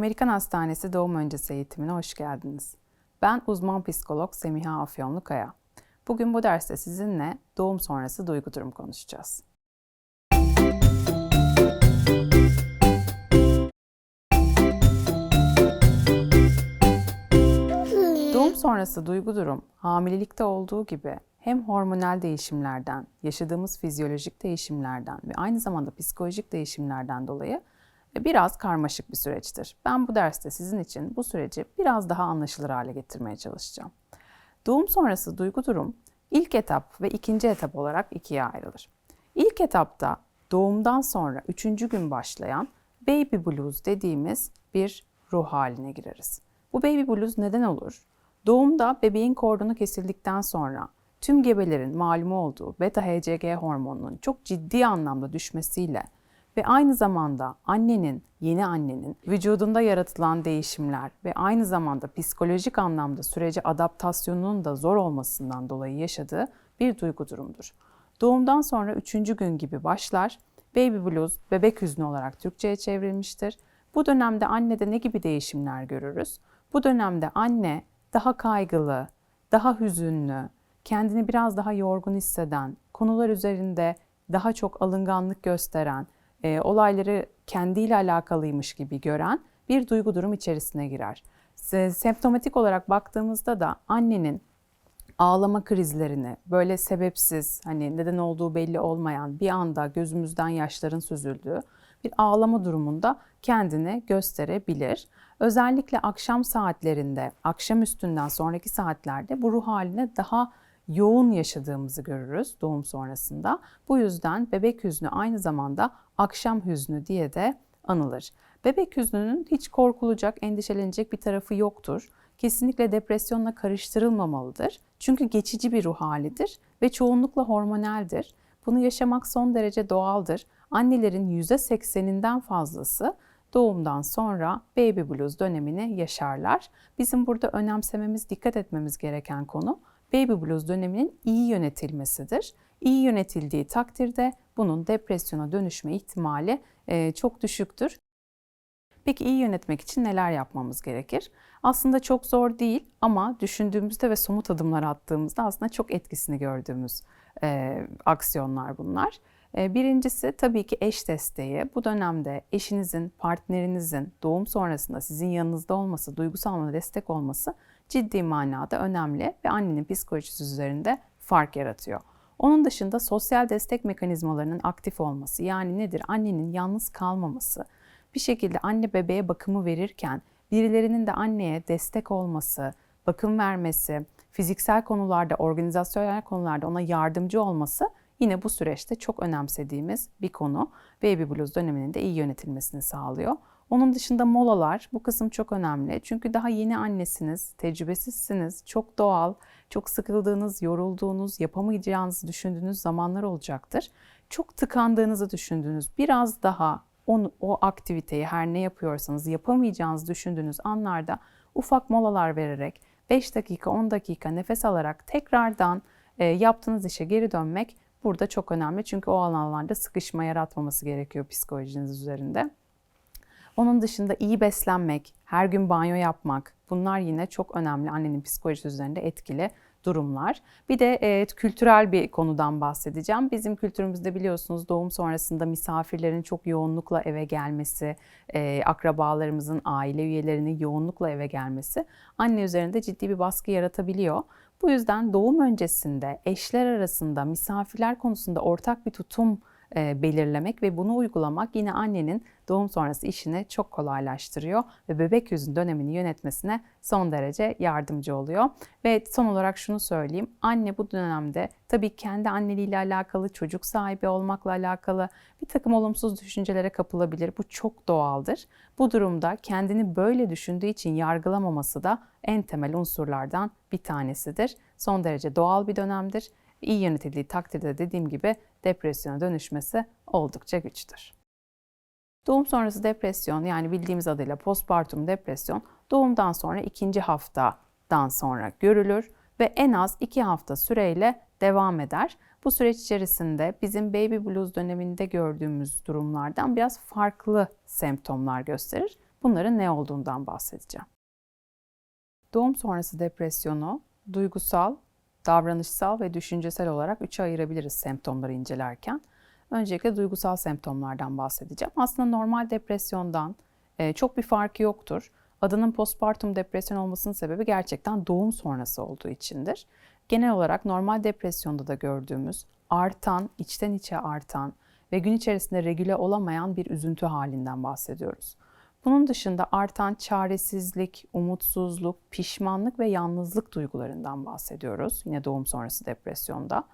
Amerikan Hastanesi Doğum Öncesi Eğitimine hoş geldiniz. Ben uzman psikolog Semiha Afyonlukaya. Bugün bu derste sizinle doğum sonrası duygu durum konuşacağız. Doğum sonrası duygu durum hamilelikte olduğu gibi hem hormonal değişimlerden, yaşadığımız fizyolojik değişimlerden ve aynı zamanda psikolojik değişimlerden dolayı biraz karmaşık bir süreçtir. Ben bu derste sizin için bu süreci biraz daha anlaşılır hale getirmeye çalışacağım. Doğum sonrası duygu durum ilk etap ve ikinci etap olarak ikiye ayrılır. İlk etapta doğumdan sonra üçüncü gün başlayan baby blues dediğimiz bir ruh haline gireriz. Bu baby blues neden olur? Doğumda bebeğin kordonu kesildikten sonra tüm gebelerin malumu olduğu beta HCG hormonunun çok ciddi anlamda düşmesiyle ve aynı zamanda annenin, yeni annenin vücudunda yaratılan değişimler ve aynı zamanda psikolojik anlamda sürece adaptasyonunun da zor olmasından dolayı yaşadığı bir duygu durumdur. Doğumdan sonra üçüncü gün gibi başlar. Baby blues, bebek hüznü olarak Türkçe'ye çevrilmiştir. Bu dönemde annede ne gibi değişimler görürüz? Bu dönemde anne daha kaygılı, daha hüzünlü, kendini biraz daha yorgun hisseden, konular üzerinde daha çok alınganlık gösteren, e, olayları kendiyle alakalıymış gibi gören bir duygu durum içerisine girer. Semptomatik olarak baktığımızda da annenin ağlama krizlerini böyle sebepsiz hani neden olduğu belli olmayan bir anda gözümüzden yaşların süzüldüğü bir ağlama durumunda kendini gösterebilir. Özellikle akşam saatlerinde, akşam üstünden sonraki saatlerde bu ruh haline daha yoğun yaşadığımızı görürüz doğum sonrasında. Bu yüzden bebek hüznü aynı zamanda akşam hüznü diye de anılır. Bebek hüznünün hiç korkulacak, endişelenecek bir tarafı yoktur. Kesinlikle depresyonla karıştırılmamalıdır. Çünkü geçici bir ruh halidir ve çoğunlukla hormonaldir. Bunu yaşamak son derece doğaldır. Annelerin %80'inden fazlası doğumdan sonra baby blues dönemini yaşarlar. Bizim burada önemsememiz, dikkat etmemiz gereken konu baby blues döneminin iyi yönetilmesidir. İyi yönetildiği takdirde bunun depresyona dönüşme ihtimali e, çok düşüktür. Peki iyi yönetmek için neler yapmamız gerekir? Aslında çok zor değil ama düşündüğümüzde ve somut adımlar attığımızda aslında çok etkisini gördüğümüz e, aksiyonlar bunlar. E, birincisi tabii ki eş desteği. Bu dönemde eşinizin, partnerinizin doğum sonrasında sizin yanınızda olması, duygusal destek olması ciddi manada önemli ve annenin psikolojisi üzerinde fark yaratıyor. Onun dışında sosyal destek mekanizmalarının aktif olması yani nedir? Annenin yalnız kalmaması, bir şekilde anne bebeğe bakımı verirken birilerinin de anneye destek olması, bakım vermesi, fiziksel konularda, organizasyonel konularda ona yardımcı olması yine bu süreçte çok önemsediğimiz bir konu. Baby Blues döneminin de iyi yönetilmesini sağlıyor. Onun dışında molalar bu kısım çok önemli. Çünkü daha yeni annesiniz, tecrübesizsiniz, çok doğal, çok sıkıldığınız, yorulduğunuz, yapamayacağınızı düşündüğünüz zamanlar olacaktır. Çok tıkandığınızı düşündüğünüz, biraz daha o, o aktiviteyi her ne yapıyorsanız yapamayacağınızı düşündüğünüz anlarda ufak molalar vererek 5 dakika 10 dakika nefes alarak tekrardan e, yaptığınız işe geri dönmek burada çok önemli. Çünkü o alanlarda sıkışma yaratmaması gerekiyor psikolojiniz üzerinde. Onun dışında iyi beslenmek, her gün banyo yapmak bunlar yine çok önemli annenin psikolojisi üzerinde etkili durumlar. Bir de e, kültürel bir konudan bahsedeceğim. Bizim kültürümüzde biliyorsunuz doğum sonrasında misafirlerin çok yoğunlukla eve gelmesi, e, akrabalarımızın, aile üyelerinin yoğunlukla eve gelmesi anne üzerinde ciddi bir baskı yaratabiliyor. Bu yüzden doğum öncesinde eşler arasında misafirler konusunda ortak bir tutum belirlemek ve bunu uygulamak yine annenin doğum sonrası işini çok kolaylaştırıyor ve bebek yüzün dönemini yönetmesine son derece yardımcı oluyor. Ve son olarak şunu söyleyeyim. Anne bu dönemde tabii kendi anneliğiyle alakalı, çocuk sahibi olmakla alakalı bir takım olumsuz düşüncelere kapılabilir. Bu çok doğaldır. Bu durumda kendini böyle düşündüğü için yargılamaması da en temel unsurlardan bir tanesidir. Son derece doğal bir dönemdir iyi yönetildiği takdirde dediğim gibi depresyona dönüşmesi oldukça güçtür. Doğum sonrası depresyon yani bildiğimiz adıyla postpartum depresyon doğumdan sonra ikinci haftadan sonra görülür ve en az iki hafta süreyle devam eder. Bu süreç içerisinde bizim baby blues döneminde gördüğümüz durumlardan biraz farklı semptomlar gösterir. bunların ne olduğundan bahsedeceğim. Doğum sonrası depresyonu duygusal, davranışsal ve düşüncesel olarak üçe ayırabiliriz semptomları incelerken. Öncelikle duygusal semptomlardan bahsedeceğim. Aslında normal depresyondan e, çok bir farkı yoktur. Adının postpartum depresyon olmasının sebebi gerçekten doğum sonrası olduğu içindir. Genel olarak normal depresyonda da gördüğümüz artan, içten içe artan ve gün içerisinde regüle olamayan bir üzüntü halinden bahsediyoruz. Bunun dışında artan çaresizlik, umutsuzluk, pişmanlık ve yalnızlık duygularından bahsediyoruz. Yine doğum sonrası depresyonda.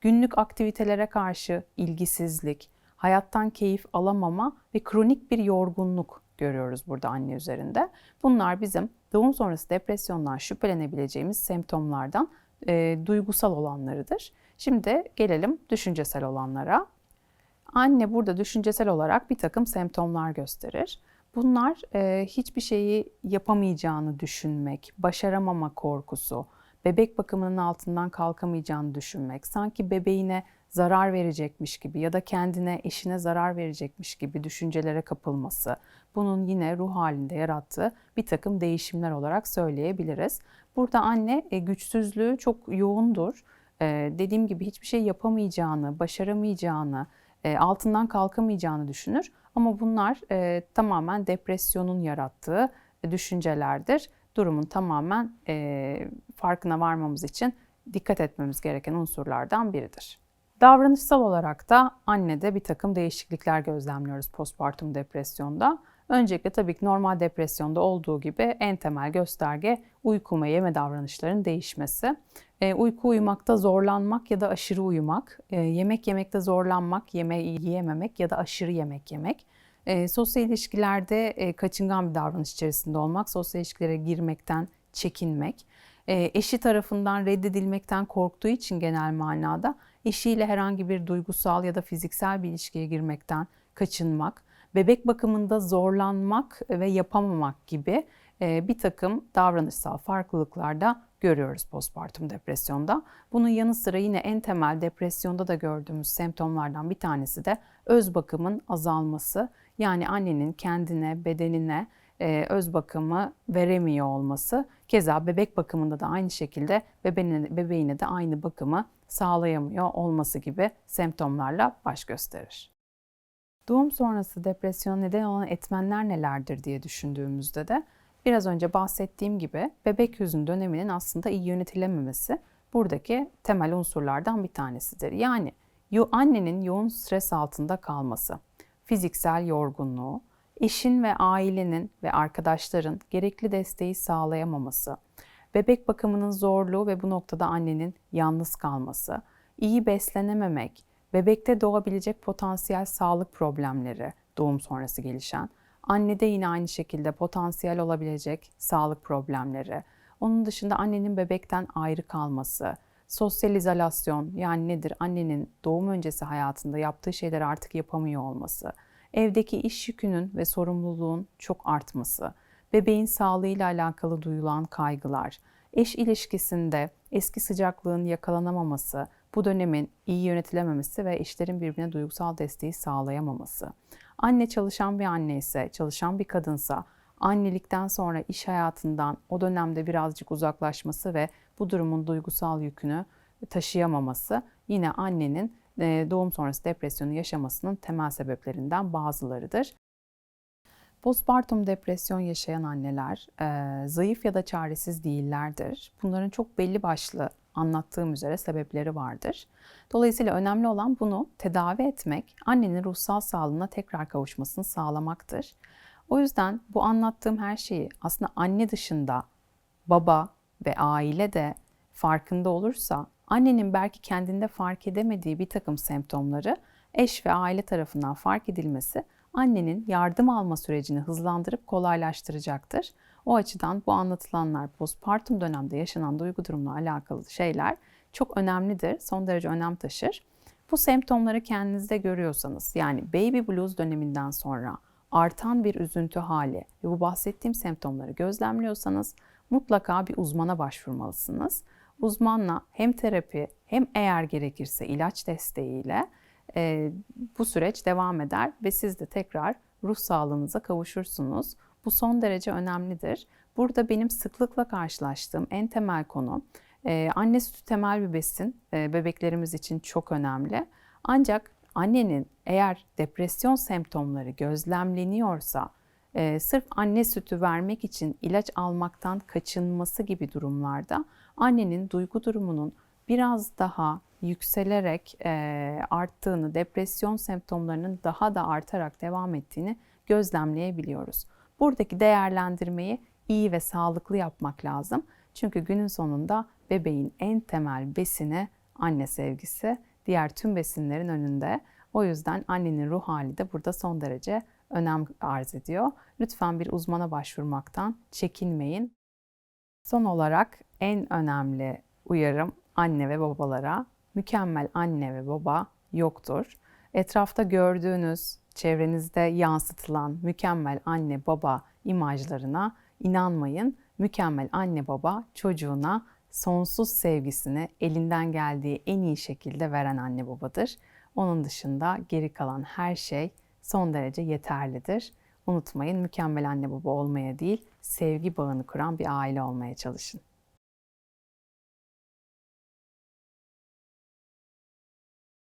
Günlük aktivitelere karşı ilgisizlik, hayattan keyif alamama ve kronik bir yorgunluk görüyoruz burada anne üzerinde. Bunlar bizim doğum sonrası depresyondan şüphelenebileceğimiz semptomlardan e, duygusal olanlarıdır. Şimdi gelelim düşüncesel olanlara. Anne burada düşüncesel olarak bir takım semptomlar gösterir. Bunlar e, hiçbir şeyi yapamayacağını düşünmek, başaramama korkusu, bebek bakımının altından kalkamayacağını düşünmek, sanki bebeğine zarar verecekmiş gibi ya da kendine, eşine zarar verecekmiş gibi düşüncelere kapılması, bunun yine ruh halinde yarattığı bir takım değişimler olarak söyleyebiliriz. Burada anne e, güçsüzlüğü çok yoğundur. E, dediğim gibi hiçbir şey yapamayacağını, başaramayacağını, e, altından kalkamayacağını düşünür. Ama bunlar e, tamamen depresyonun yarattığı düşüncelerdir. Durumun tamamen e, farkına varmamız için dikkat etmemiz gereken unsurlardan biridir. Davranışsal olarak da annede bir takım değişiklikler gözlemliyoruz postpartum depresyonda. Öncelikle tabii ki normal depresyonda olduğu gibi en temel gösterge uyku ve yeme davranışlarının değişmesi. E, uyku uyumakta zorlanmak ya da aşırı uyumak, e, yemek yemekte zorlanmak, yemeği yiyememek ya da aşırı yemek yemek. E, sosyal ilişkilerde e, kaçıngan bir davranış içerisinde olmak, sosyal ilişkilere girmekten çekinmek, e, eşi tarafından reddedilmekten korktuğu için genel manada eşiyle herhangi bir duygusal ya da fiziksel bir ilişkiye girmekten kaçınmak, bebek bakımında zorlanmak ve yapamamak gibi e, bir takım davranışsal farklılıklar da görüyoruz postpartum depresyonda. Bunun yanı sıra yine en temel depresyonda da gördüğümüz semptomlardan bir tanesi de öz bakımın azalması. Yani annenin kendine, bedenine e, öz bakımı veremiyor olması. Keza bebek bakımında da aynı şekilde bebeğine, bebeğine de aynı bakımı sağlayamıyor olması gibi semptomlarla baş gösterir. Doğum sonrası depresyon neden olan etmenler nelerdir diye düşündüğümüzde de biraz önce bahsettiğim gibi bebek yüzün döneminin aslında iyi yönetilememesi buradaki temel unsurlardan bir tanesidir. Yani annenin yoğun stres altında kalması, fiziksel yorgunluğu, eşin ve ailenin ve arkadaşların gerekli desteği sağlayamaması, bebek bakımının zorluğu ve bu noktada annenin yalnız kalması, iyi beslenememek, bebekte doğabilecek potansiyel sağlık problemleri, doğum sonrası gelişen, annede yine aynı şekilde potansiyel olabilecek sağlık problemleri, onun dışında annenin bebekten ayrı kalması, sosyal izolasyon yani nedir? Annenin doğum öncesi hayatında yaptığı şeyleri artık yapamıyor olması, evdeki iş yükünün ve sorumluluğun çok artması, bebeğin sağlığıyla alakalı duyulan kaygılar, eş ilişkisinde eski sıcaklığın yakalanamaması, bu dönemin iyi yönetilememesi ve eşlerin birbirine duygusal desteği sağlayamaması. Anne çalışan bir anne ise, çalışan bir kadınsa annelikten sonra iş hayatından o dönemde birazcık uzaklaşması ve bu durumun duygusal yükünü taşıyamaması yine annenin doğum sonrası depresyonu yaşamasının temel sebeplerinden bazılarıdır. Postpartum depresyon yaşayan anneler e, zayıf ya da çaresiz değillerdir. Bunların çok belli başlı anlattığım üzere sebepleri vardır. Dolayısıyla önemli olan bunu tedavi etmek, annenin ruhsal sağlığına tekrar kavuşmasını sağlamaktır. O yüzden bu anlattığım her şeyi aslında anne dışında baba ve aile de farkında olursa annenin belki kendinde fark edemediği bir takım semptomları eş ve aile tarafından fark edilmesi annenin yardım alma sürecini hızlandırıp kolaylaştıracaktır. O açıdan bu anlatılanlar postpartum dönemde yaşanan duygu durumla alakalı şeyler çok önemlidir, son derece önem taşır. Bu semptomları kendinizde görüyorsanız yani baby blues döneminden sonra artan bir üzüntü hali ve bu bahsettiğim semptomları gözlemliyorsanız mutlaka bir uzmana başvurmalısınız. Uzmanla hem terapi hem eğer gerekirse ilaç desteğiyle e, bu süreç devam eder ve siz de tekrar ruh sağlığınıza kavuşursunuz. Bu son derece önemlidir. Burada benim sıklıkla karşılaştığım en temel konu e, anne sütü temel bir besin. E, bebeklerimiz için çok önemli. Ancak annenin eğer depresyon semptomları gözlemleniyorsa e, sırf anne sütü vermek için ilaç almaktan kaçınması gibi durumlarda annenin duygu durumunun biraz daha yükselerek e, arttığını, depresyon semptomlarının daha da artarak devam ettiğini gözlemleyebiliyoruz. Buradaki değerlendirmeyi iyi ve sağlıklı yapmak lazım. Çünkü günün sonunda bebeğin en temel besini anne sevgisi, diğer tüm besinlerin önünde. O yüzden annenin ruh hali de burada son derece önem arz ediyor. Lütfen bir uzmana başvurmaktan çekinmeyin. Son olarak en önemli uyarım anne ve babalara mükemmel anne ve baba yoktur. Etrafta gördüğünüz, çevrenizde yansıtılan mükemmel anne baba imajlarına inanmayın. Mükemmel anne baba çocuğuna sonsuz sevgisini elinden geldiği en iyi şekilde veren anne babadır. Onun dışında geri kalan her şey son derece yeterlidir. Unutmayın mükemmel anne baba olmaya değil, sevgi bağını kuran bir aile olmaya çalışın.